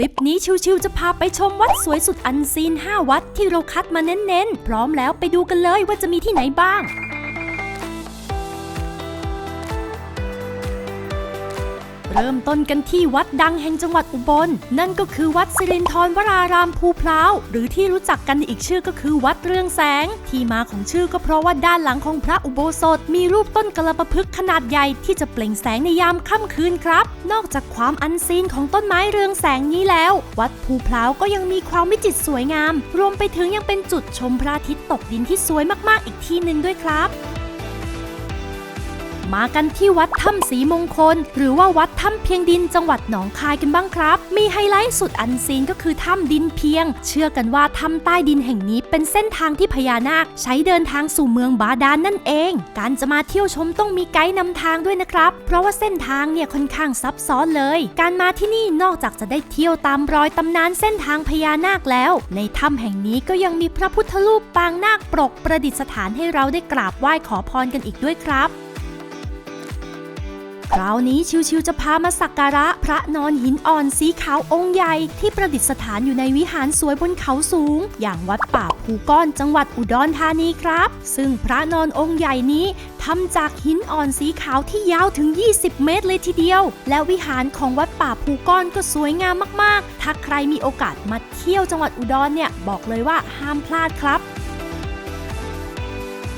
ลิปนี้ชิวๆจะพาไปชมวัดสวยสุดอันซีน 5 วัดที่เราคัดมาเน้นๆ พร้อมแล้วไปดูกันเลยว่าจะมีที่ไหนบ้าง เริ่มต้นกันที่วัดดังแห่งจังหวัดอุบล นั่นก็คือวัดสิรินทรวรารามภูพร้าว หรือที่รู้จักกันอีกชื่อก็คือวัดเรืองแสง ที่มาของชื่อก็เพราะว่าด้านหลังของพระอุโบสถ มีรูปต้นกระปะพฤกษ์ขนาดใหญ่ที่จะเปล่งแสงในยามค่ำคืนครับ นอกจากความอันซีนของต้นไม้เรืองแสงนี้แล้ว วัดภูพร้าวก็ยังมีความวิจิตรสวยงาม รวมไปถึงยังเป็นจุดชมพระอาทิตย์ตกดินที่สวยมากๆอีกที่หนึ่งด้วยครับ มากันที่วัดถ้ำสีมงคล หรือว่าวัดถ้ำเพียงดินจังหวัดหนองคายกันบ้างครับ มีไฮไลท์สุดอันซีนก็คือถ้ำดินเพียง เชื่อกันว่าถ้ำใต้ดินแห่งนี้เป็นเส้นทางที่พญานาค ใช้เดินทางสู่เมืองบาดาลนั่นเอง การจะมาเที่ยวชมต้องมีไกด์นำทางด้วยนะครับ เพราะว่าเส้นทางเนี่ยค่อนข้างซับซ้อนเลย การมาที่นี่นอกจากจะได้เที่ยวตามรอยตำนานเส้นทางพญานาคแล้ว ในถ้ำแห่งนี้ก็ยังมีพระพุทธรูปปางนาคปรกประดิษฐานให้เราได้กราบไหว้ขอพรกันอีกด้วยครับ คราวนี้ชิวๆจะพามาสักการะพระนอนหินอ่อนสีขาวองค์ใหญ่ ที่ประดิษฐานอยู่ในวิหารสวยบนเขาสูง อย่างวัดป่าภูก้อนจังหวัดอุดรธานีครับ ซึ่งพระนอนองค์ใหญ่นี้ทำจากหินอ่อนสีขาวที่ยาวถึง 20 เมตรเลยทีเดียว และวิหารของวัดป่าภูก้อนก็สวยงามมากๆ ถ้าใครมีโอกาสมาเที่ยวจังหวัดอุดรเนี่ยบอกเลยว่าห้ามพลาดครับ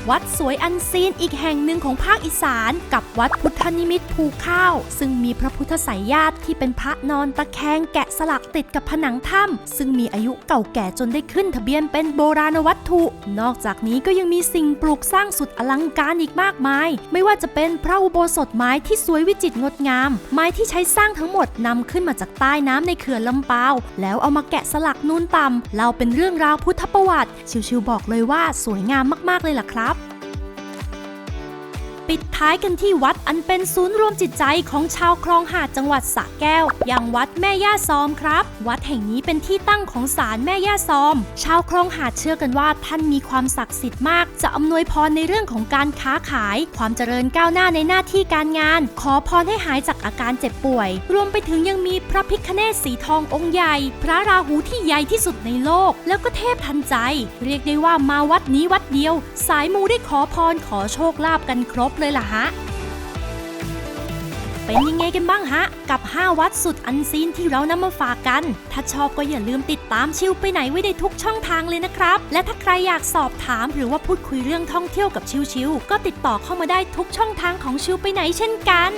วัดสวยอันซีนอีกแห่งหนึ่งของภาคอีสาน กับวัดพุทธนิมิตภูข้าว ซึ่งมีพระพุทธไสยญาติที่เป็นพระนอนตะแคงแกะสลักติดกับผนังถ้ำซึ่งมีอายุเก่าแก่จนได้ขึ้นทะเบียนเป็นโบราณวัตถุ นอกจากนี้ก็ยังมีสิ่งปลูกสร้างสุดอลังการอีกมากมาย ไม่ว่าจะเป็นพระอุโบสถไม้ที่สวยวิจิตรงดงาม ไม้ที่ใช้สร้างทั้งหมดนำขึ้นมาจากใต้น้ำในเขื่อนลำปาว แล้วเอามาแกะสลักนูนต่ำเล่าเป็นเรื่องราวพุทธประวัติ ชิวๆบอกเลยว่าสวยงามมากๆเลยล่ะครับ ปิดท้ายกันที่วัดอันเป็นศูนย์รวมจิตใจของชาวคลองหาดจังหวัดสระแก้ว อย่างวัดแม่ย่าซอมครับ วัดแห่งนี้เป็นที่ตั้งของศาลแม่ย่าซอม ชาวคลองหาดเชื่อกันว่าท่านมีความศักดิ์สิทธิ์มาก จะอำนวยพรในเรื่องของการค้าขาย ความเจริญก้าวหน้าในหน้าที่การงาน ขอพรให้หายจากอาการเจ็บป่วย รวมไปถึงยังมีพระพิคเนศสีทององค์ใหญ่ พระราหูที่ใหญ่ที่สุดในโลก แล้วก็เทพทันใจ เรียกได้ว่ามาวัดนี้วัดเดียว สายมูได้ขอพรขอโชคลาภกันครบเลยล่ะฮะ เป็นยังไงกันบ้างฮะ กับ 5 วัดสุดอันซีนที่เรานำมาฝากกัน ถ้าชอบก็อย่าลืมติดตามชิวไปไหนไว้ในทุกช่องทางเลยนะครับ และถ้าใครอยากสอบถามหรือว่าพูดคุยเรื่องท่องเที่ยวกับชิวๆก็ติดต่อเข้ามาได้ทุกช่องทางของชิวไปไหนเช่นกัน